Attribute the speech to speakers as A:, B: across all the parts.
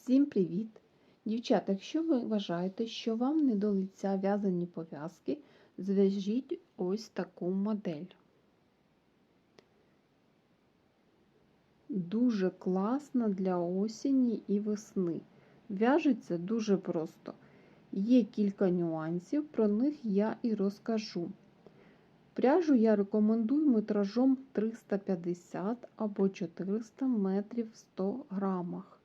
A: Всім привіт! Дівчата, якщо ви вважаєте, що вам не до лиця в'язані пов'язки, зв'яжіть ось таку модель. Дуже класна для осені і весни. В'яжеться дуже просто. Є кілька нюансів, про них я і розкажу. Пряжу я рекомендую метражом 350 або 400 метрів в 100 грамах.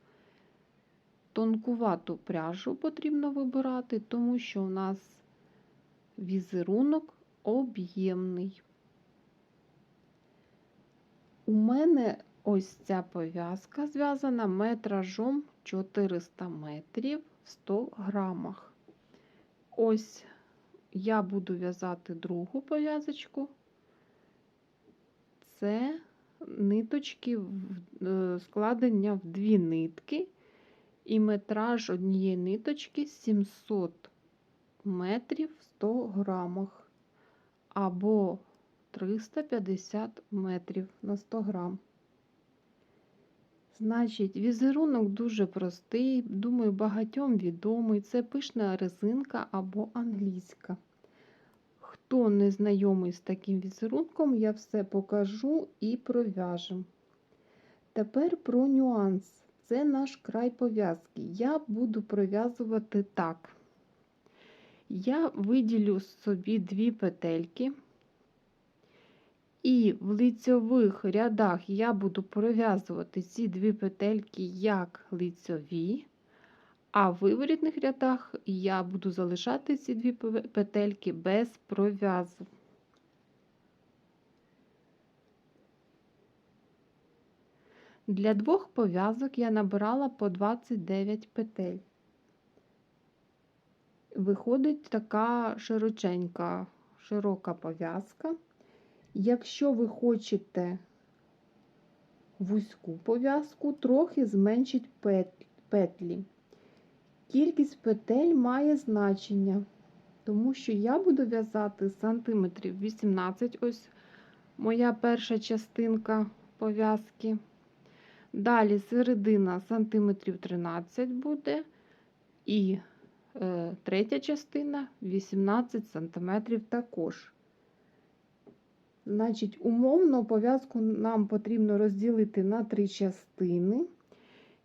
A: Тонкувату пряжу потрібно вибирати, тому що у нас візерунок об'ємний. У мене ось ця пов'язка зв'язана метражом 400 метрів в 100 грамах. Ось я буду в'язати другу пов'язочку. Це ниточки складення в дві нитки, і метраж однієї ниточки 700 метрів в 100 грамах, або 350 метрів на 100 грам. Значить, візерунок дуже простий, думаю, багатьом відомий. Це пишна резинка або англійська. Хто не знайомий з таким візерунком, я все покажу і пров'яжу. Тепер про нюанс. Це наш край пов'язки. Я буду пров'язувати так. Я виділю собі дві петельки. І в лицьових рядах я буду пров'язувати ці дві петельки як лицьові, а в виворітних рядах я буду залишати ці дві петельки без пров'язу. Для двох пов'язок я набирала по 29 петель. Виходить така широченька, широка пов'язка. Якщо ви хочете вузьку пов'язку, трохи зменшіть петлі. Кількість петель має значення, тому що я буду в'язати сантиметрів 18, ось моя перша частинка пов'язки. Далі середина сантиметрів 13 буде, і е, третя частина 18 сантиметрів також. Значить, умовно пов'язку нам потрібно розділити на три частини.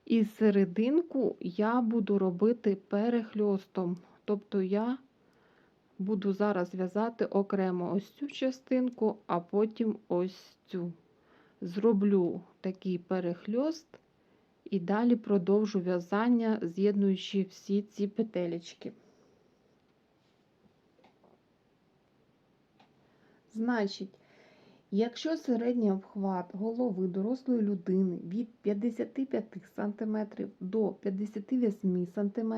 A: І серединку я буду робити перехльостом. Тобто я буду зараз в'язати окремо ось цю частинку, а потім ось цю. Зроблю такий перехльост і далі продовжу в'язання, з'єднуючи всі ці петелечки. Значить, Якщо середній обхват голови дорослої людини від 55 см до 58 см,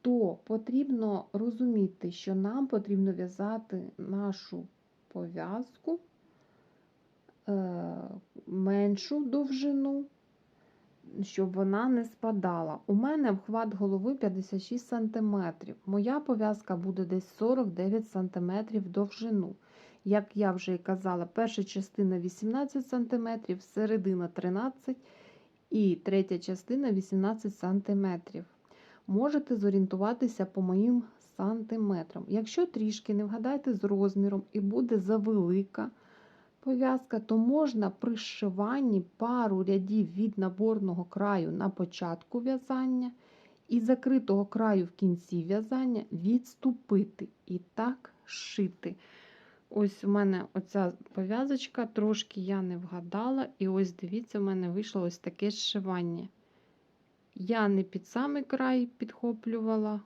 A: то потрібно розуміти, що нам потрібно в'язати нашу пов'язку меншу довжину, щоб вона не спадала. У мене обхват голови 56 см. Моя пов'язка буде десь 49 см довжину. Як я вже і казала, перша частина 18 см, середина 13 і третя частина 18 см. Можете зорієнтуватися по моїм сантиметрам. Якщо трішки не вгадаєте з розміром і буде завелика пов'язка, то можна при зшиванні пару рядів від наборного краю на початку в'язання і закритого краю в кінці в'язання відступити і так шити. Ось у мене оця пов'язочка, трошки я не вгадала, і ось дивіться, у мене вийшло ось таке зшивання. Я не під самий край підхоплювала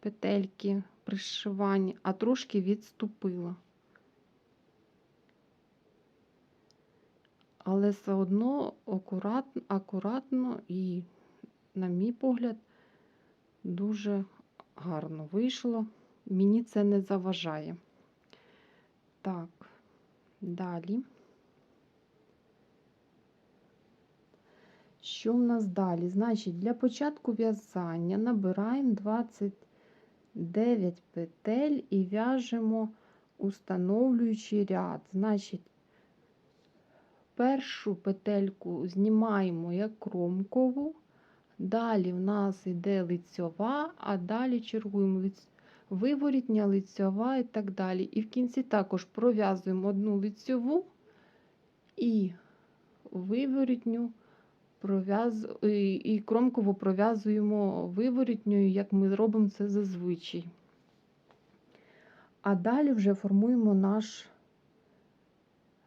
A: петельки при зшиванні, а трошки відступила. Але все одно акуратно, акуратно і, на мій погляд, дуже гарно вийшло. Мені це не заважає. Так, далі. Що в нас далі? Значить, для початку в'язання набираємо 29 петель і в'яжемо установлюючий ряд. Значить, першу петельку знімаємо як кромкову, Далі в нас йде лицьова, а далі чергуємо виворітня, лицьова і так далі. І в кінці також пров'язуємо одну лицьову і виворітню пров'яз... і кромково пров'язуємо виворітньою, як ми робимо це зазвичай. А далі вже формуємо наш,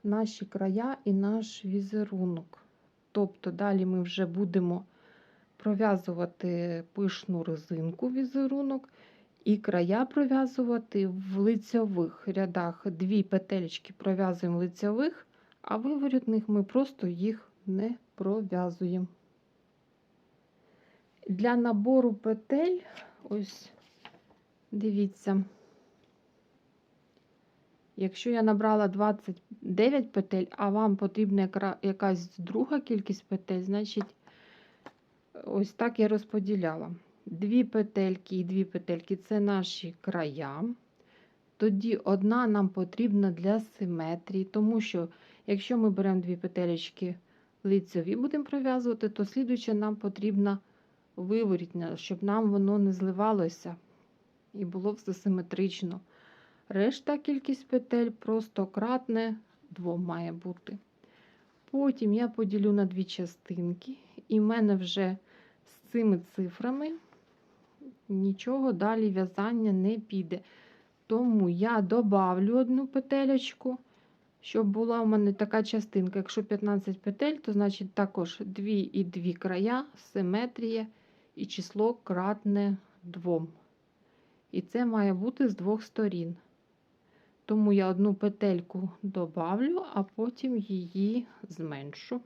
A: наші края і наш візерунок. Тобто далі ми вже будемо пров'язувати пишну резинку візерунок і края пров'язувати в лицьових рядах. Дві петельки пров'язуємо лицьових, а виворітних ми просто їх не пров'язуємо. Для набору петель, ось дивіться, якщо я набрала 29 петель, а вам потрібна якась друга кількість петель, значить, ось так я розподіляла. Дві петельки і дві петельки це наші края. Тоді одна нам потрібна для симетрії, тому що якщо ми беремо дві петелечки лицеві будемо пров'язувати, то слідуюче нам потрібна виворітня, щоб нам воно не зливалося і було все симетрично. Решта кількість петель просто кратне двом має бути. Потім я поділю на дві частинки, і в мене вже з цими цифрами нічого далі в'язання не піде. Тому я добавлю одну петелечку, щоб була у мене така частинка. Якщо 15 петель, то значить також 2 і 2 края, симетрія і число кратне 2. І це має бути з двох сторін. Тому я одну петельку добавлю, а потім її зменшу.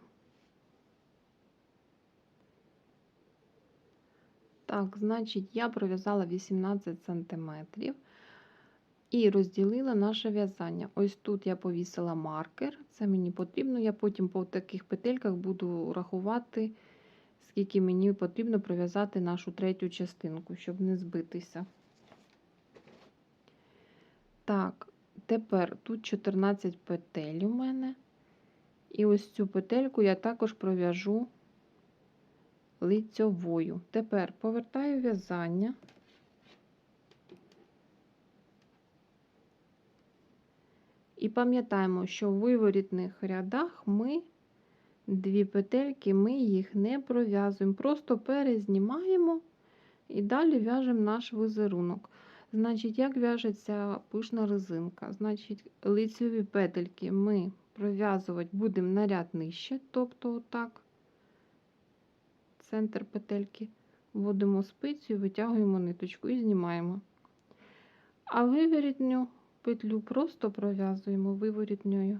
A: Так, значить, я пров'язала 18 см і розділила наше в'язання. Ось тут я повісила маркер, це мені потрібно. Я потім по таких петельках буду рахувати, скільки мені потрібно пров'язати нашу третю частинку, щоб не збитися. Так, тепер тут 14 петель у мене. І ось цю петельку я також пров'яжу лицьовою. Тепер повертаю в'язання. І пам'ятаємо, що в виворітних рядах ми дві петельки, ми їх не пров'язуємо, просто перезнімаємо і далі в'яжемо наш візерунок. Значить, як в'яжеться пишна резинка? Значить, лицеві петельки ми пров'язувати будемо на ряд нижче, тобто отак, центр петельки, вводимо спицю, витягуємо ниточку і знімаємо. А виворітню петлю просто пров'язуємо виворітньою.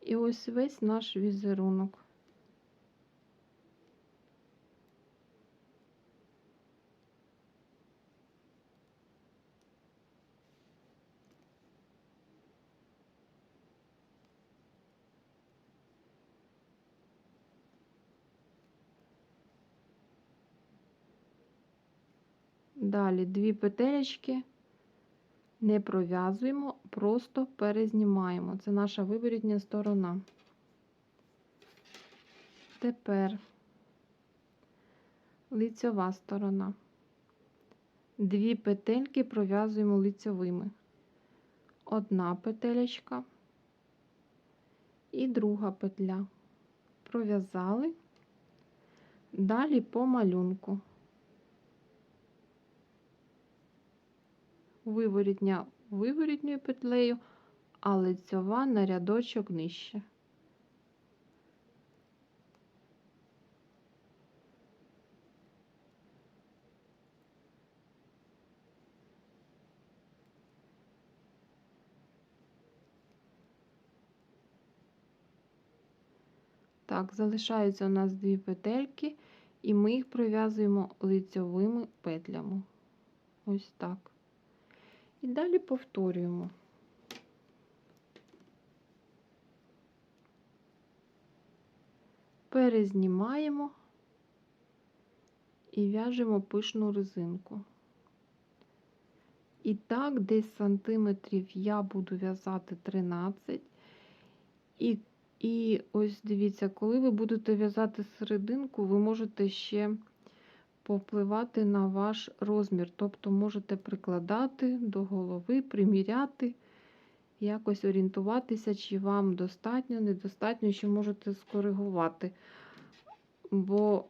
A: І ось весь наш візерунок. Далі дві петелечки не пров'язуємо, просто перезнімаємо. Це наша виворітня сторона. Тепер лицьова сторона. Дві петельки пров'язуємо лицьовими. Одна петелечка і друга петля. Пров'язали. Далі по малюнку. Виворітня виворітньою петлею, а лицьова на рядочок нижче. Так, залишаються у нас дві петельки, і ми їх пров'язуємо лицьовими петлями. Ось так. І далі повторюємо. Перезнімаємо і в'яжемо пишну резинку. І так, десь сантиметрів я буду в'язати 13, і, І ось дивіться, коли ви будете в'язати серединку, ви можете ще повпливати на ваш розмір. Тобто можете прикладати до голови, приміряти, якось орієнтуватися, чи вам достатньо, недостатньо, чи можете скоригувати. Бо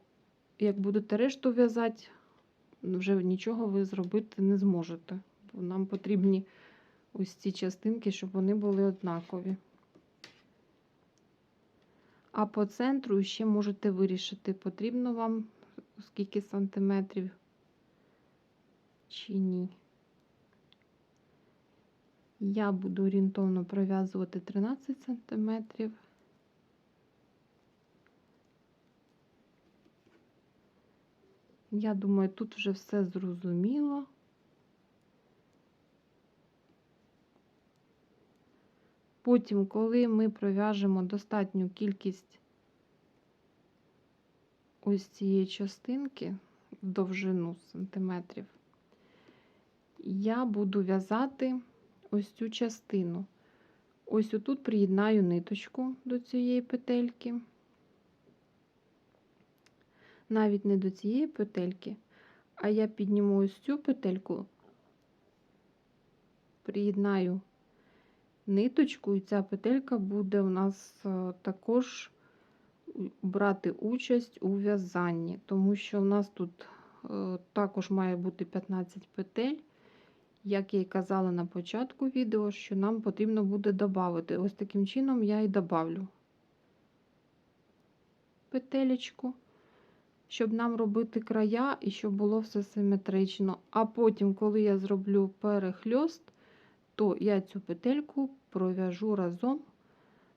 A: як будете решту в'язати, вже нічого ви зробити не зможете. Бо нам потрібні ось ці частинки, щоб вони були однакові. А по центру ще можете вирішити, потрібно вам скільки сантиметрів чи ні. Я буду орієнтовно пров'язувати 13 сантиметрів. Я думаю, тут вже все зрозуміло. Потім, коли ми пров'яжемо достатню кількість ось цієї частинки в довжину сантиметрів, я буду в'язати ось цю частину. Ось отут приєднаю ниточку до цієї петельки. Навіть не до цієї петельки, а я підніму ось цю петельку, приєднаю ниточку, і ця петелька буде у нас е, також брати участь у в'язанні, тому що у нас тут е, також має бути 15 петель. Як я й казала на початку відео, що нам потрібно буде додати. Ось таким чином я і добавлю петелечку, щоб нам робити края і щоб було все симетрично. А потім, коли я зроблю перехльост, то я цю петельку пров'яжу разом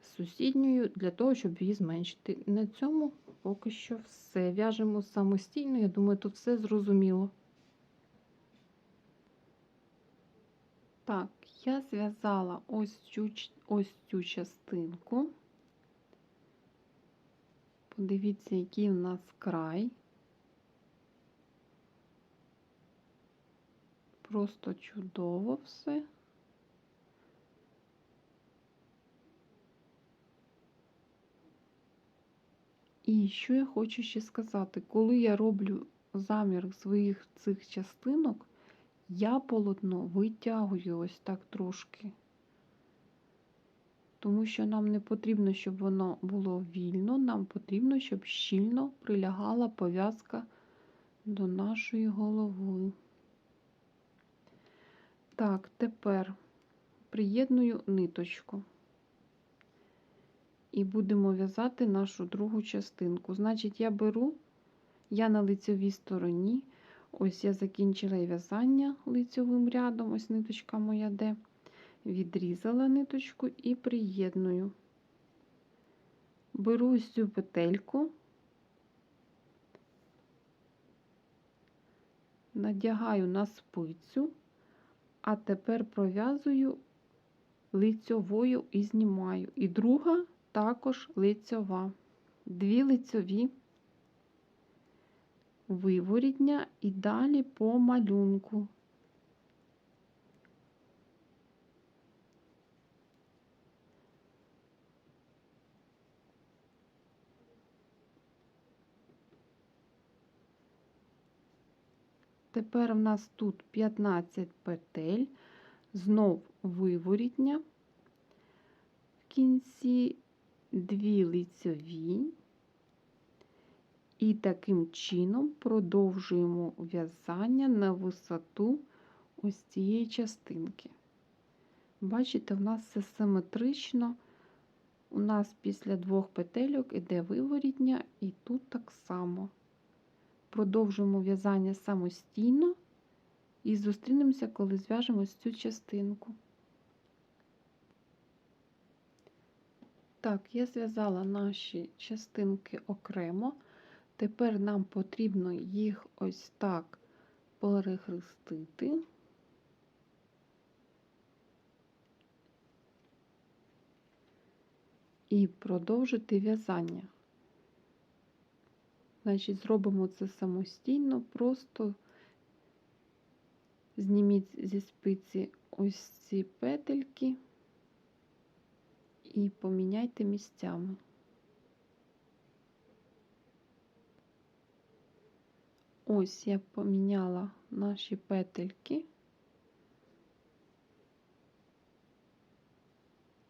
A: з сусідньою для того, щоб її зменшити. На цьому поки що все. В'яжемо самостійно, я думаю, тут все зрозуміло. Так, я зв'язала ось цю, ось цю частинку. Подивіться, який у нас край. Просто чудово все. І що я хочу ще сказати, коли я роблю замір своїх цих частинок, я полотно витягую ось так трошки. Тому що нам не потрібно, щоб воно було вільно, нам потрібно, щоб щільно прилягала пов'язка до нашої голови. Так, тепер приєдную ниточку і будемо в'язати нашу другу частинку. Значить, я беру, я на лицевій стороні, ось я закінчила в'язання лицевим рядом, ось ниточка моя де. Відрізала ниточку і приєдную. Беру ось цю петельку, надягаю на спицю, а тепер пров'язую лицьовою і знімаю. І друга також лицьова. Дві лицьові виворітня і далі по малюнку. Тепер в нас тут 15 петель, знов виворітня в кінці дві лицьові, і таким чином продовжуємо в'язання на висоту ось цієї частинки. Бачите, в нас все симетрично. У нас після двох петельок іде виворітня, і тут так само. Продовжуємо в'язання самостійно і зустрінемося, коли зв'яжемо цю частинку. Так, я зв'язала наші частинки окремо. Тепер нам потрібно їх ось так перехрестити. І продовжити в'язання. Значить, зробимо це самостійно, просто зніміть зі спиці ось ці петельки і поміняйте місцями. Ось я поміняла наші петельки.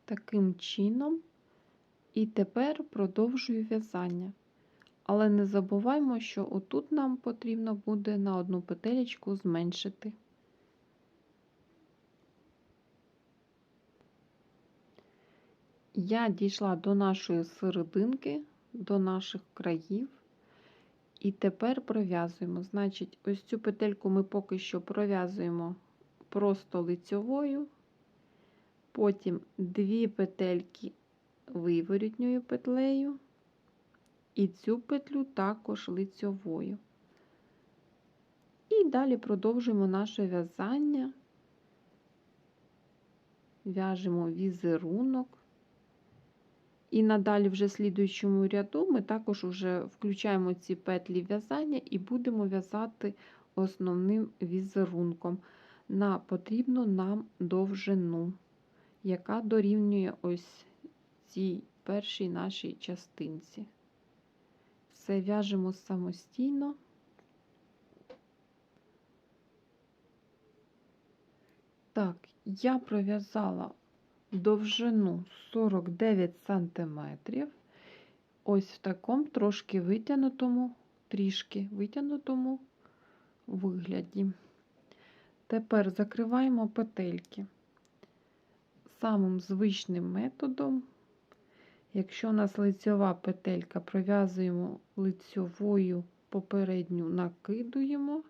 A: Таким чином, і тепер продовжую в'язання. Але не забуваймо, що отут нам потрібно буде на одну петелечку зменшити. Я дійшла до нашої серединки, до наших країв. І тепер пров'язуємо. Значить, ось цю петельку ми поки що пров'язуємо просто лицьовою, потім дві петельки виворітньою петлею, і цю петлю також лицьовою. І далі продовжуємо наше в'язання, в'яжемо візерунок. І надалі вже в слідуючому ряду ми також вже включаємо ці петлі в'язання і будемо в'язати основним візерунком на потрібну нам довжину, яка дорівнює ось цій першій нашій частинці. Все в'яжемо самостійно. Так, я пров'язала довжину 49 сантиметрів. Ось в такому трошки витягнутому, трішки витягнутому вигляді. Тепер закриваємо петельки. Самим звичним методом, якщо у нас лицьова петелька, пров'язуємо лицьовою попередню накидуємо,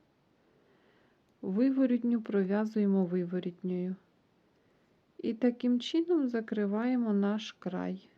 A: виворітню пров'язуємо виворітньою. І таким чином закриваємо наш край.